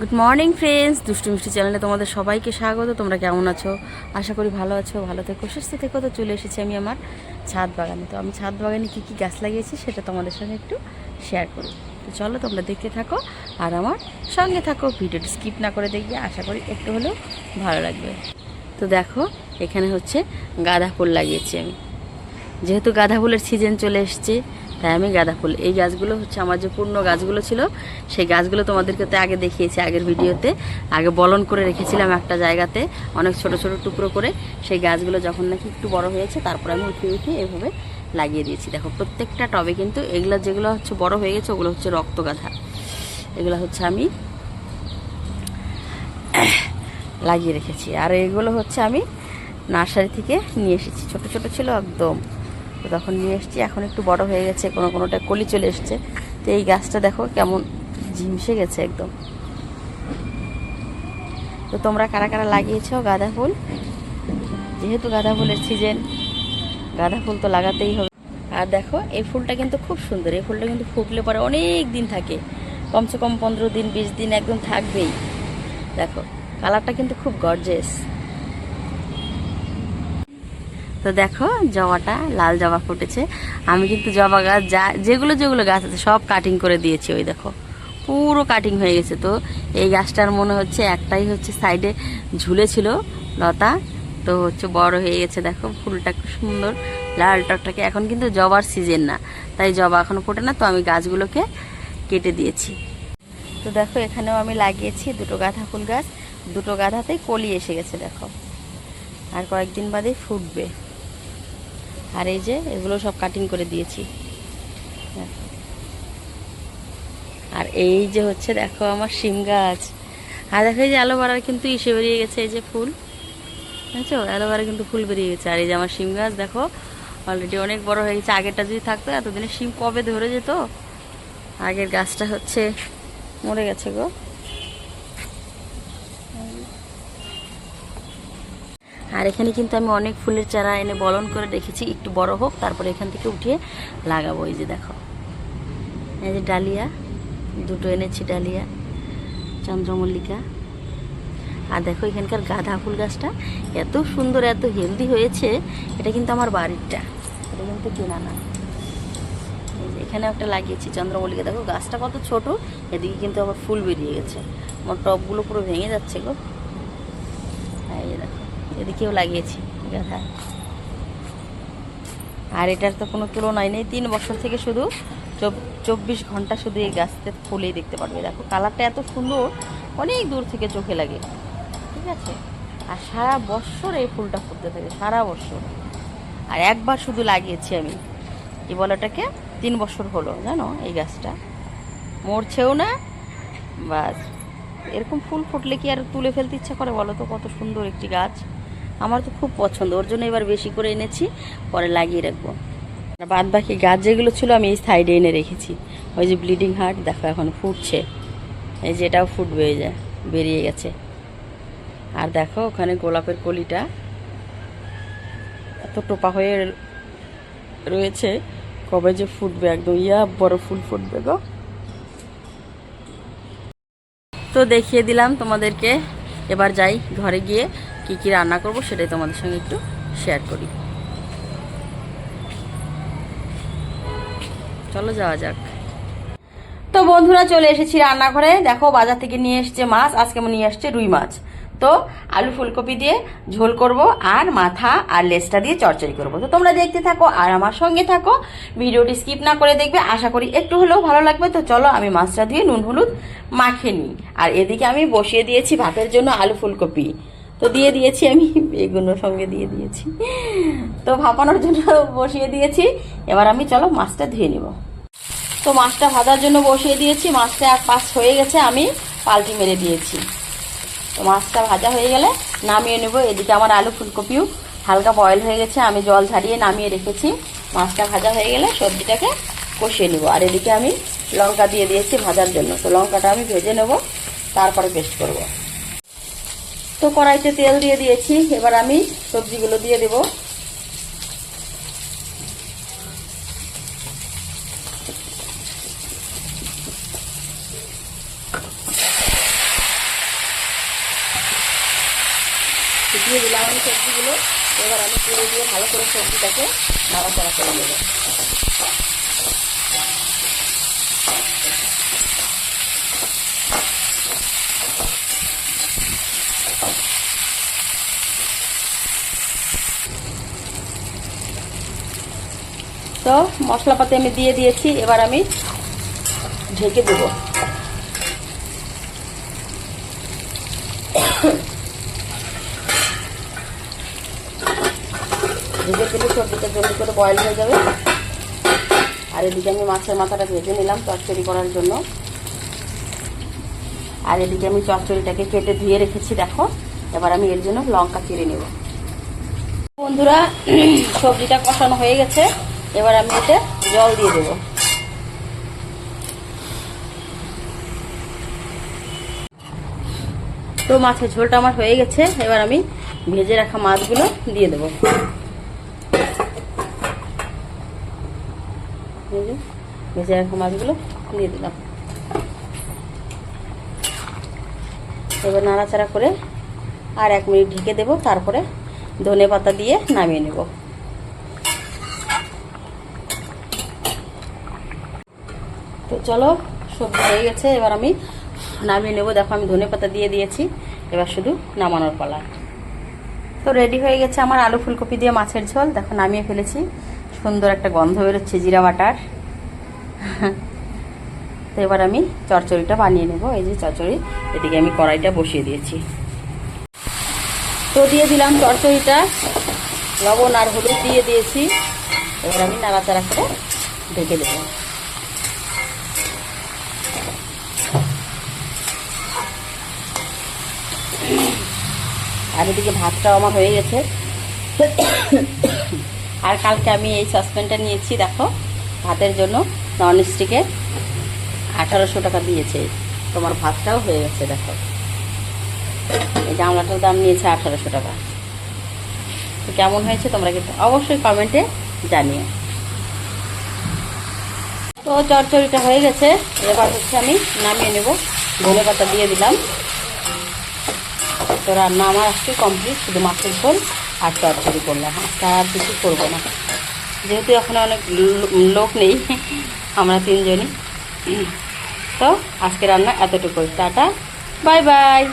Good morning friends দুষ্টু মিষ্টি চ্যানেলে তোমাদের সবাইকে স্বাগত। তোমরা কেমন আছো? আশা করি ভালো আছো, ভালো থেকো, সুস্থ থেকো। তো চলে এসেছি আমি আমার ছাদ বাগানে। তো আমি ছাদ বাগানে কী কী গাছ লাগিয়েছি সেটা তোমাদের সঙ্গে একটু শেয়ার করি। তো চলো তোমরা দেখতে থাকো আর আমার সঙ্গে থাকো। ভিডিওটি স্কিপ না করে দেখবে। আশা করি একটু হলেও ভালো লাগবে। তো দেখো, এখানে হচ্ছে গাঁদা ফুল লাগিয়েছি আমি। যেহেতু গাঁদা ফুলের সিজন চলে এসছে তাই আমি গাঁদা ফুল। এই গাছগুলো হচ্ছে আমার যে পূর্ণ গাছগুলো ছিল, সেই গাছগুলো তোমাদেরকে তো আগে দেখিয়েছি আগের ভিডিওতে। আগে বলন করে রেখেছিলাম একটা জায়গাতে, অনেক ছোট ছোট টুকরো করে। সেই গাছগুলো যখন নাকি একটু বড় হয়েছে, তারপর আমি উঠিয়ে উঠিয়ে এভাবে লাগিয়ে দিয়েছি। দেখো, প্রত্যেকটা টবে কিন্তু এগুলো যেগুলো হচ্ছে বড় হয়ে গেছে, ওগুলো হচ্ছে রক্তগাঁথা এগুলো হচ্ছে আমি লাগিয়ে রেখেছি। আর এগুলো হচ্ছে আমি নার্সারি থেকে নিয়ে এসেছি। ছোট ছোট ছিল একদম। তো তখন নিয়ে এসেছি। এখন একটু বড় হয়ে গেছে, কোনো কোনোটা কলি চলে এসছে। তো এই গাছটা দেখো কেমন ঝিমসে গেছে একদম। তো তোমরা কারা কারা লাগিয়েছো গাঁদা ফুল? যেহেতু গাঁদা ফুলের সিজন গাঁদা ফুল তো লাগাতেই হবে। আর দেখো, এই ফুলটা কিন্তু খুব সুন্দর। এই ফুলটা কিন্তু ফুটলে পরে অনেক দিন থাকে। কমসে কম পনেরো দিন, বিশ দিন একদম থাকবেই। দেখো, কালারটা কিন্তু খুব গর্জেস তো দেখো, জবাটা, লাল জবা ফুটেছে। আমি কিন্তু জবা গাছ যা, যেগুলো যেগুলো গাছ আছে, সব কাটিং করে দিয়েছি, ওই দেখো। পুরো কাটিং হয়ে গেছে তো। এই গাছটার মনে হচ্ছে একটাই হচ্ছে সাইডে ঝুলেছিল লতা। তো হচ্ছে বড় হয়ে গেছে, দেখো, ফুলটা খুব সুন্দর। লাল টকটাকে। এখন কিন্তু জবার সিজন না, তাই জবা এখনও ফোটে না, তো আমি গাছগুলোকে কেটে দিয়েছি। তো দেখো, এখানেও আমি লাগিয়েছি দুটো গাঁদা ফুল গাছ। দুটো গাঁদাতেই কলি এসে গেছে, দেখো। আর কয়েকদিন বাদে ফুটবে। আর এই যে এগুলো সব কাটিং করে দিয়েছি। আর এই যে হচ্ছে দেখো আমার শিম গাছ। আর দেখো এই যে অ্যালোভেরার কিন্তু ইসে বেরিয়ে গেছে, এই যে ফুল। বুঝছ? অ্যালোভেরা কিন্তু ফুল বেরিয়ে গেছে। আর এই যে আমার শিম গাছ, দেখো অলরেডি অনেক বড় হয়ে গেছে। আগেরটা যদি থাকতো, এতদিনে শিম কবে ধরে যেত? আগের গাছটা হচ্ছে মরে গেছে গো। আর এখানে কিন্তু আমি অনেক ফুলের চারা এনে বলন করে রেখেছি। একটু বড় হোক, তারপরে এখান থেকে উঠিয়ে লাগাবো। এই যে দেখো, এই যে ডালিয়া, দুটো এনেছি ডালিয়া, চন্দ্রমল্লিকা। আর দেখো এখানকার গাঁদা ফুল গাছটা এত সুন্দর, এত হেলদি হয়েছে। এটা কিন্তু আমার বাড়িরটা। এটা কিন্তু কেনা না। এখানে একটা লাগিয়েছি চন্দ্রমল্লিকা। দেখো গাছটা কত ছোট, এদিকে কিন্তু আবার ফুল বেরিয়ে গেছে। আমার টবগুলো পুরো ভেঙে যাচ্ছে গো। এদিকেও লাগিয়েছি গাধা আর এটার তো কোনো তুলনাই নেই, তিন বছর থেকে শুধু চব- চব্বিশ ঘণ্টা শুধু এই গাছতে ফুলেই দেখতে পারবে। দেখো, কালারটা এত সুন্দর, অনেক দূর থেকে চোখে লাগে, ঠিক আছে? আর সারা বছর এই ফুলটা ফুটতে থাকে, সারা বছর। আর একবার শুধু লাগিয়েছি আমি, কি বলে ওটাকে? তিন বছর হলো, জানো এই গাছটা? মরছেও না, বাস। এরকম ফুল ফুটলে কি আর তুলে ফেলতে ইচ্ছা করে বলো তো? কত সুন্দর একটি গাছ। আমার তো খুব পছন্দ, ওর জন্য এবার বেশি করে এনেছি, পরে লাগিয়ে রাখব। বাদ বাকি গাছ যেগুলো ছিল আমি এই সাইডে এনে রেখেছি। ওই যে ব্লিডিং হার্ট, দেখো এখন ফুটছে। এই যে এটাও ফুটবে, এই যে বেরিয়ে গেছে। আর দেখো ওখানে গোলাপের কলিটা, এত টোপা হয়ে রয়েছে, কবে যে ফুটবে একদম, ইয়া বড় ফুল ফুটবে গো। তো দেখিয়ে দিলাম তোমাদেরকে, এবার যাই ঘরে গিয়ে। কি কি রান্না করব সেটাই তোমাদের সঙ্গে একটু শেয়ার করি। চলো যাওয়া যাক। তো বন্ধুরা চলে এসেছি রান্নাঘরে। দেখো বাজার থেকে নিয়ে এসছে মাছ, আজকে নিয়ে আসছে রুই মাছ। তো আলু ফুলকপি দিয়ে ঝোল করব আর মাথা আর লেসটা দিয়ে চচ্চড়ি করব। তো তোমরা দেখতে থাকো আর আমার সঙ্গে থাকো। ভিডিওটি স্কিপ না করে দেখবে, আশা করি একটু হলেও ভালো লাগবে। তো চলো আমি মাছটা দিয়ে নুন হলুদ মাখে নিই। আর এদিকে আমি বসিয়ে দিয়েছি ভাতের জন্য আলু ফুলকপি। তো দিয়ে দিয়েছি আমি বেগুনের সঙ্গে দিয়ে দিয়েছি। তো ভাপানোর জন্য বসিয়ে দিয়েছি। এবার আমি, চলো, মাছটা ধুয়ে নিব। তো মাছটা ভাজার জন্য বসিয়ে দিয়েছি। মাছটা এক পাশ হয়ে গেছে, আমি পাল্টি মেরে দিয়েছি। তো মাছটা ভাজা হয়ে গেলে নামিয়ে নেব। এদিকে আমার আলু ফুলকপিও হালকা বয়েল হয়ে গেছে, আমি জল ঝারিয়ে নামিয়ে রেখেছি। মাছটা ভাজা হয়ে গেলে সবজিটাকে কষিয়ে নেব। আর এদিকে আমি লঙ্কা দিয়ে দিয়েছি ভাজার জন্য। তো লঙ্কাটা আমি ভেজে নেব, তারপরে পেস্ট করব। তো কড়াইতে তেল দিয়ে দিয়েছি। এবার আমি সবজিগুলো দিয়ে দেব। দিয়ে দিলাম আমি সবজিগুলো। এবার আমি তেল দিয়ে ভালো করে সবজিটাকে নাড়াচাড়া করে নেব। তো মশলাপাতি আমি দিয়ে দিয়েছি, এবার আমি ঢেকে দেবো। ঢেকে দিলে সবজিটা জলদি করে বয়েল হয়ে যাবে। আর এদিকে আমি মাছের মাথাটা ভেজে নিলাম চচ্চড়ি করার জন্য। আর এদিকে আমি চচ্চড়িটাকে কেটে ধুয়ে রেখেছি, দেখো। এবার আমি এর জন্য লঙ্কা চিড়ে নেব। বন্ধুরা, সবজিটা কষানো হয়ে গেছে। এবার আমি এতে জল দিয়ে দেবো। তো মাছের ঝোলটা আমার হয়ে গেছে, এবার আমি ভেজে রাখা মাছগুলো দিয়ে দেবো। ভেজে রাখা মাছগুলো দিয়ে দিলাম। এবার নাড়াচাড়া করে আর এক মিনিট ঢেকে দেবো, তারপরে ধনে পাতা দিয়ে নামিয়ে নেব। তো চলো, সবজি হয়ে গেছে, এবার আমি নামিয়ে নেব। দেখো, আমি ধনে পাতা দিয়ে দিয়েছি। এবার শুধু নামানোর পালা। তো রেডি হয়ে গেছে আমার আলু ফুলকপি দিয়ে মাছের ঝোল। দেখো, নামিয়ে ফেলেছি। সুন্দর একটা গন্ধ বেরোচ্ছে জিরা বাটার। তো এবার আমি চচ্চড়িটা বানিয়ে নেব। এই যে চচ্চড়ি, এদিকে আমি কড়াইটা বসিয়ে দিয়েছি। তো দিয়ে দিলাম চচ্চড়িটা। লবণ আর হলুদ দিয়ে দিয়েছি। এবার আমি নাড়াচাড়া করে ঢেকে দেবো। আর এদিকে ভাতটাও আমার হয়ে গেছে। আর কালকে আমি এই সসপ্যানটা নিয়েছি, দেখো, ভাতের জন্য। নন স্টিকের আঠারোশো টাকা দিয়েছে। তোমার ভাতটাও হয়ে গেছে, দেখো। এই গামলাটার দাম নিয়েছে আঠারোশো টাকা। তো কেমন হয়েছে তোমরা কিন্তু অবশ্যই কমেন্টে জানিও। তো চরচড়িটা হয়ে গেছে। এবার হচ্ছে আমি নামিয়ে নেব। ধনে পাতা দিয়ে দিলাম। তো রান্না আমার আজকে কমপ্লিট শুধু মাছের ঝোল আর তরকারি করলাম। আজকে আর কিছু করব না। যেহেতু এখন অনেক লোক নেই, আমরা তিনজনই। তো আজকে রান্না এতটুকুই। Tata, bye bye.